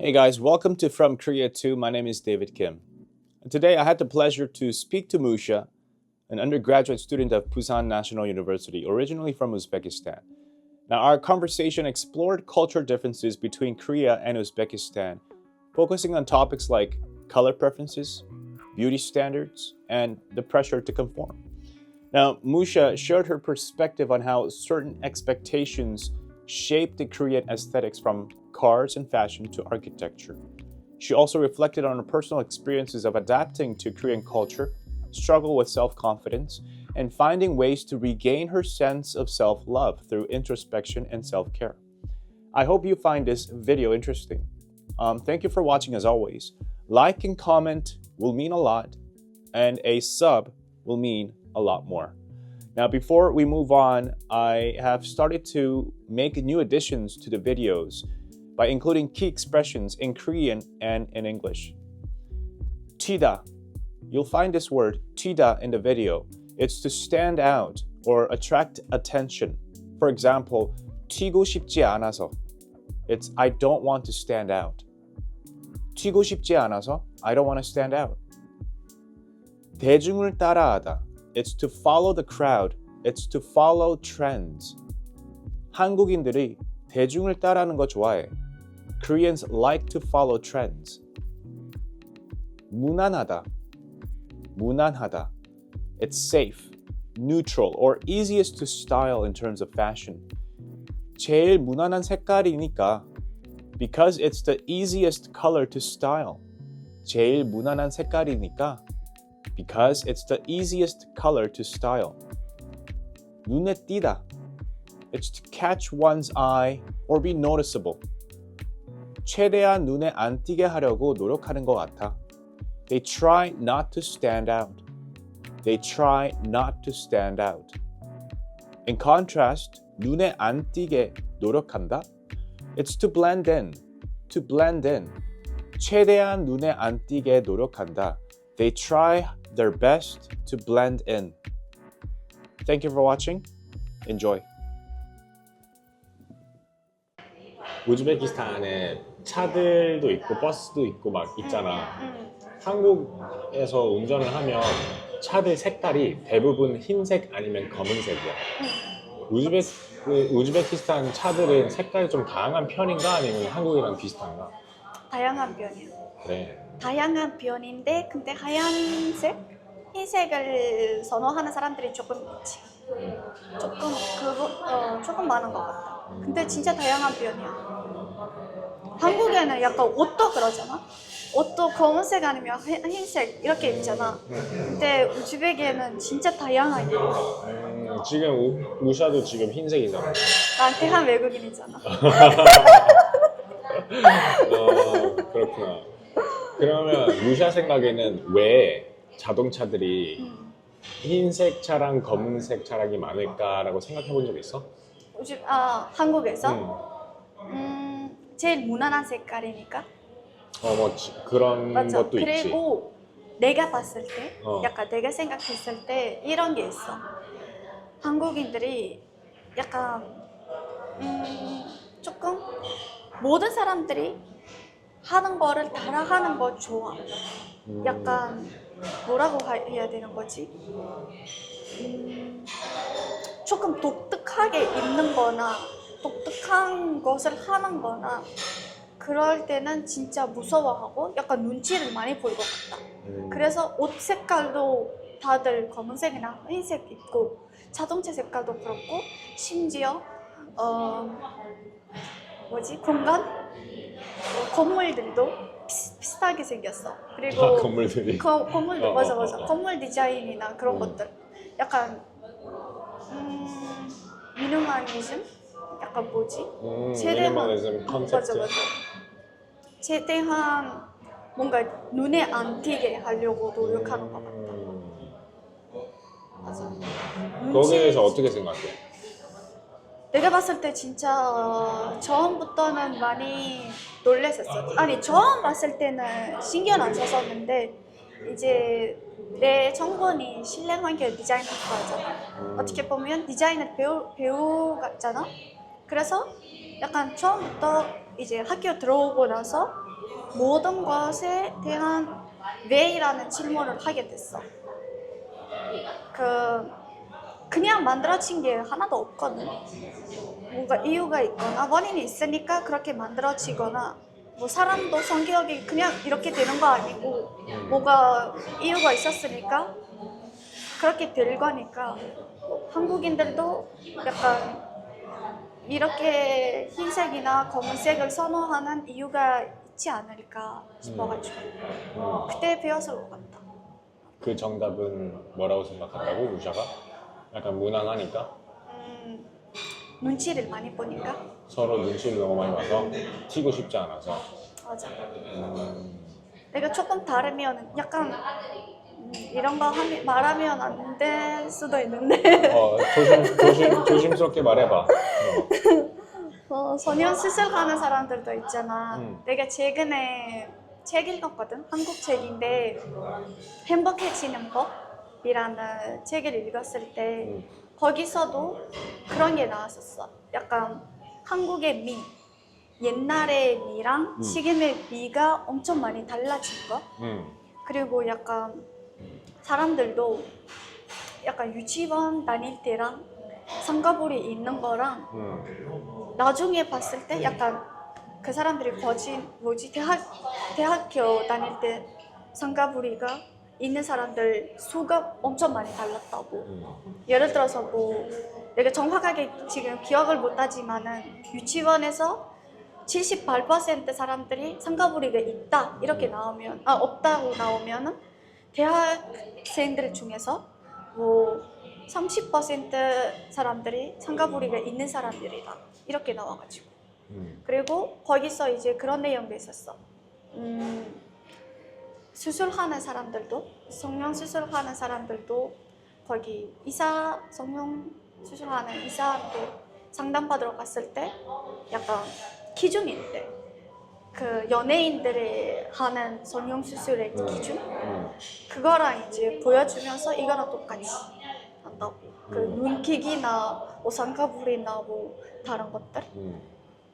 Hey guys, welcome to From Korea 2. My name is David Kim. Today I had the pleasure to speak to Musha, an undergraduate student of Busan National University, originally from Uzbekistan. Now, our conversation explored cultural differences between Korea and Uzbekistan, focusing on topics like color preferences, beauty standards, and the pressure to conform. Now, Musha shared her perspective on how certain expectations shape the Korean aesthetics from cars and fashion to architecture. She also reflected on her personal experiences of adapting to Korean culture, struggle with self confidence, and finding ways to regain her sense of self love through introspection and self care. I hope you find this video interesting. Um, thank you for watching as always. Like and comment will mean a lot, and a sub will mean a lot more. Now, before we move on, I have started to make new additions to the videos by including key expressions in Korean and in English. Tida. You'll find this word, tida, in the video. It's to stand out or attract attention. For example, 튀고 싶지 않아서. It's I don't want to stand out. 튀고 싶지 않아서 I don't want to stand out. 대중을 따라하다. It's to follow the crowd. It's to follow trends. 한국인들이 대중을 따라하는 거 좋아해. Koreans like to follow trends. 무난하다. 무난하다. It's safe, neutral, or easiest to style in terms of fashion. 제일 무난한 색깔이니까 because it's the easiest color to style. 제일 무난한 색깔이니까 because it's the easiest color to style. 눈에 띄다. It's to catch one's eye or be noticeable. 최대한 눈에 안 띄게 하려고 노력하는 것 같아. They try not to stand out. They try not to stand out. In contrast, 눈에 안 띄게 노력한다. It's to blend in. To blend in. 최대한 눈에 안 띄게 노력한다. They try their best to blend in. Thank you for watching. Enjoy. 우즈베키스탄에 차들도 있고 버스도 있고 막 있잖아. 한국에서 운전을 하면 차들 색깔이 대부분 흰색 아니면 검은색이야. 우즈베, 그 우즈베키스탄 차들은 색깔이 좀 다양한 편인가 아니면 한국이랑 비슷한가? 다양한 편이야. 그래. 다양한 편인데 근데 하얀색, 흰색을 선호하는 사람들이 조금 있지. 조금 그거 어, 조금 많은 것 같아. 근데 진짜 다양한 편이야. 한국에는 약간 옷도 그러잖아. 옷도 검은색 아니면 흰- 흰색 이렇게 입잖아. 근데 우즈벡에는 진짜 다양하게. 음, 지금 우, 우샤도 지금 흰색이잖아. 나한테 한 외국인이잖아. 어, 그렇구나. 그러면 우샤 생각에는 왜 자동차들이 흰색 차랑 검은색 차량이 많을까라고 생각해 본 적 있어? 우즈 아 한국에서 응. 음 제일 무난한 색깔이니까. 어, 뭐 지- 그런 맞아. 것도 있지. 그리고 내가 봤을 때, 어. 약간 내가 생각했을 때 이런 게 있어. 한국인들이 약간 음, 조금 모든 사람들이 하는 거를 따라 하는 거 좋아. 음, 약간 뭐라고 하- 해야 되는 거지? 음, 조금 독특하게 입는 거나 독특한 것을 하는 거나 그럴 때는 진짜 무서워하고 약간 눈치를 많이 볼것 같다. 음, 그래서 옷 색깔도 다들 검은색이나 흰색 입고 자동차 색깔도 그렇고 심지어 어 뭐지 공간 어, 건물들도 비슷, 비슷하게 생겼어. 그리고 아, 건물들이. 거, 건물 어, 맞아 어, 맞아 어, 어. 건물 디자인이나 그런 음. 것들 약간 음, 미니멀리즘 약간 뭐지 음, 최대한- 미니멀리즘 컨셉트. 맞아 맞아 최대한 뭔가 눈에 안 띄게 하려고 노력하는 것 같아 음, 맞아 거기에 대해서 눈치- 어떻게 생각해? 내가 봤을 때 진짜 처음부터는 많이 놀랬었어. 아니 처음 봤을 때는 신경 안 썼었는데 이제 내 전공이 실내 환경 디자인 학과잖아. 음, 어떻게 보면 디자인을 배우 배우 같잖아. 그래서 약간 처음부터 이제 학교 들어오고 나서 모든 것에 대한 왜이라는 질문을 하게 됐어. 그 그냥 만들어진 게 하나도 없거든. 뭔가 이유가 있거나 원인이 있으니까 그렇게 만들어지거나 뭐 사람도 성격이 그냥 이렇게 되는 거 아니고 뭐가 이유가 있었으니까 그렇게 될 거니까 한국인들도 약간 이렇게 흰색이나 검은색을 선호하는 이유가 있지 않을까 싶어가지고 음. 그때 배웠을 것 같다. 그 정답은 뭐라고 생각한다고 무샤가? 약간 무난하니까 음, 눈치를 많이 보니까 서로 눈치를 너무 많이 봐서 튀고 싶지 않아서 맞아. 음, 내가 조금 다르면 약간 음, 이런 거 하면, 말하면 안 될 수도 있는데 어, 조심, 조심, 조심스럽게 말해봐 어. 어, 소년 수술하는 사람들도 있잖아. 음. 내가 최근에 책 읽었거든. 한국 책인데 행복해지는 법이라는 책을 읽었을 때 음. 거기서도 그런 게 나왔었어. 약간 한국의 미, 옛날의 미랑 음. 지금의 미가 엄청 많이 달라진 거. 음, 그리고 약간 사람들도 약간 유치원 다닐 때랑 상가볼이 있는 거랑 음, 나중에 봤을 때 약간 그 사람들이 거진 뭐지? 대학 대학교 다닐 때 상가부리가 있는 사람들 수가 엄청 많이 달랐다고. 음, 예를 들어서 뭐 내가 정확하게 지금 기억을 못하지만은 유치원에서 78% 사람들이 상가부리가 있다 이렇게 나오면 아 없다고 나오면은 대학생들 중에서 뭐 30% 사람들이 상가부리가 있는 사람들이다 이렇게 나와가지고 음, 그리고 거기서 이제 그런 내용도 있었어. 음, 수술하는 사람들도 성형 수술하는 사람들도 거기 의사 성형 수술하는 의사한테 상담받으러 갔을 때 약간 기준이 있대. 그 연예인들이 하는 성형 수술의 음. 기준 음, 그거랑 이제 보여주면서 이거랑 똑같이 한다고. 그 음. 눈킥이나 뭐 상가불이나 뭐 다른 것들 음,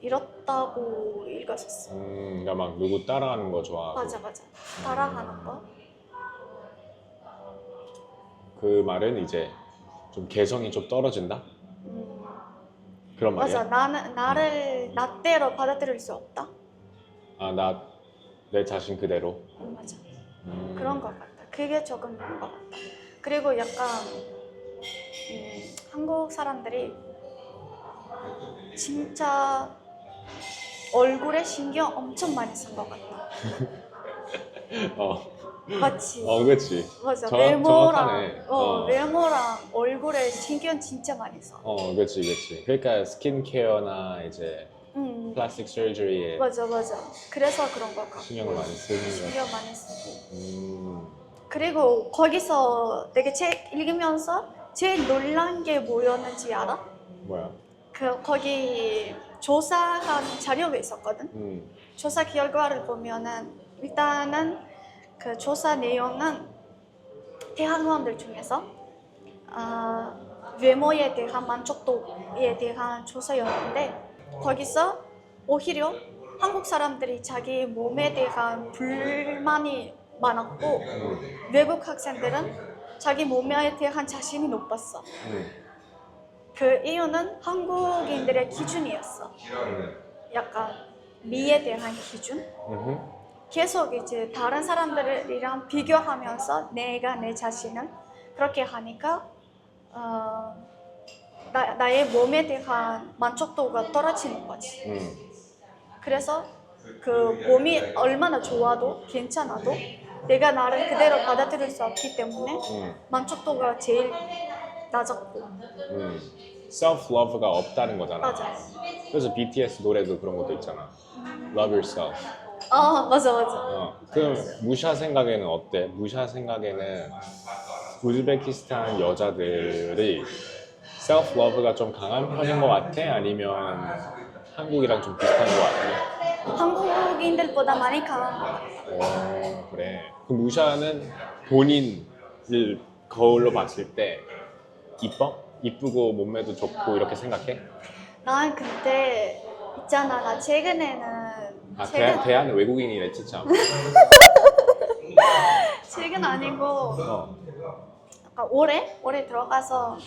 이렇다고 읽었었어. 음, 그러니까 막 누구 따라하는 거 좋아하고 맞아 맞아. 따라하는 거. 그 말은 이제 좀 개성이 좀 떨어진다? 음, 그런 말이야? 맞아. 나는 나를 나대로 받아들일 수 없다. 아, 나 내 자신 그대로 음, 맞아. 음, 그런 것 같다. 그게 조금 있는 것 같다. 그리고 약간 음, 한국 사람들이 진짜 얼굴에 신경 엄청 많이 쓴 것 같다. 어, 맞지? 어, 그렇지 맞아. 정확- 외모랑 정확하네. 어, 어. 외모랑 얼굴에 신경 진짜 많이 써. 어, 그렇지, 그렇지. 그러니까 스킨케어나 이제 음. 플라스틱 서저리에 맞아 맞아. 그래서 그런 것 같아. 신경을 많이 쓰는 거. 신경 많이 쓰고. 음, 그리고 거기서 되게 책 읽으면서 제일 놀란 게 뭐였는지 알아? 뭐야? 그 거기 조사한 자료가 있었거든. 음, 조사 결과를 보면은 일단은 그 조사 내용은 대학원들 중에서 아, 외모에 대한 만족도에 대한 조사였는데 거기서 오히려 한국 사람들이 자기 몸에 대한 불만이 많았고 음, 외국 학생들은 자기 몸에 대한 자신이 높았어. 음, 그 이유는 한국인들의 기준이었어. 음, 약간 미에 대한 기준. 계속 이제 다른 사람들이랑 비교하면서 내가 내 자신을 그렇게 하니까 어, 나, 나의 몸에 대한 만족도가 떨어지는 거지. 음, 그래서 그 몸이 얼마나 좋아도 괜찮아도 내가 나를 그대로 받아들일 수 없기 때문에 음, 만족도가 제일 낮았고 음. self love가 없다는 거잖아. 맞아. 그래서 BTS 노래도 그런 것도 있잖아. Love yourself. 아 맞아 맞아. 어, 그럼 무샤 생각에는 어때? 무샤 생각에는 우즈베키스탄 여자들이 self love가 좀 강한 편인 것 같아? 아니면 한국이랑 좀 비슷한 것 같아? 한국인들보다 많이 같아. 어, 그래. 그 무샤는 본인을 거울로 봤을 때 이뻐? 이쁘고 몸매도 좋고 이렇게 생각해? 난 근데 있잖아 나 최근에는 아 최근 대, 대한 외국인이래 진짜. 최근 아니고 어. 약간 올해 올해 들어가서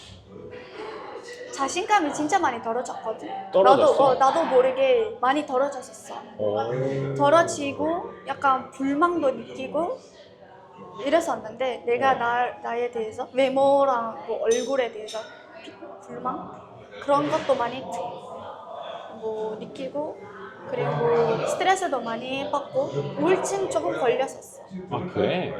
자신감이 진짜 많이 떨어졌거든. 떨어졌어? 나도 어, 나도 모르게 많이 떨어졌었어. 오. 떨어지고 약간 불만도 느끼고 이랬었는데 내가 나, 나에 대해서 외모랑 뭐 얼굴에 대해서 비- 불만 그런 것도 많이 드- 뭐 느끼고 그리고 스트레스도 많이 받고 우울증 조금 걸렸었어. 아 그래?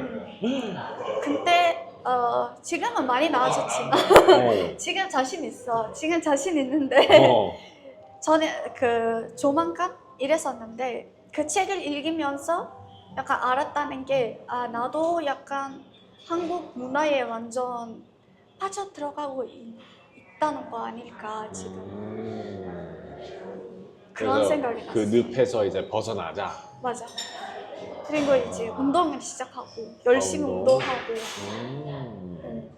근데 어, 지금은 많이 나아졌지만 어. 지금 자신 있어. 지금 자신 있는데 어. 전에 그 조만간 이랬었는데 그 책을 읽으면서 약간 알았다는 게 아 나도 약간 한국 문화에 완전 빠져 들어가고 있, 있다는 거 아닐까 지금 음. 그런 그래서 생각이 났어. 그 늪에서 이제 벗어나자. 맞아. 그리고 이제 운동을 시작하고 열심히 아, 운동? 운동하고 음. 음.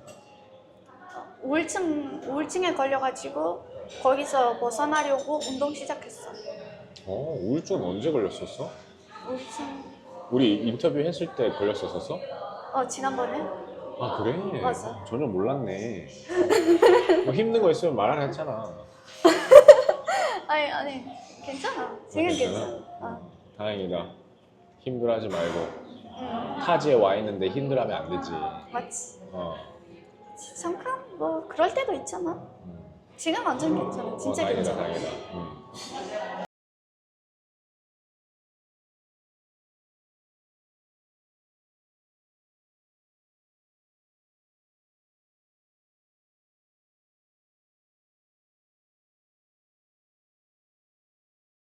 우울증 우울증에 걸려가지고 거기서 벗어나려고 운동 시작했어. 어 우울증 언제 걸렸었어? 우울증 우리 인터뷰 했을 때 걸렸었었어? 어 지난번에 아 그래? 맞아. 전혀 몰랐네. 뭐 힘든 거 있으면 말안 했잖아. 아니 아니 괜찮아 지금 괜찮아? 괜찮아. 어. 다행이다. 힘들어하지 말고 응 타지에 와 있는데 힘들하면 안 되지. 맞지. 어. 잠깐 뭐 그럴 때도 있잖아. 음. 지금 완전 괜찮아. 어, 진짜 다행이다, 괜찮아. 다행이다. 음.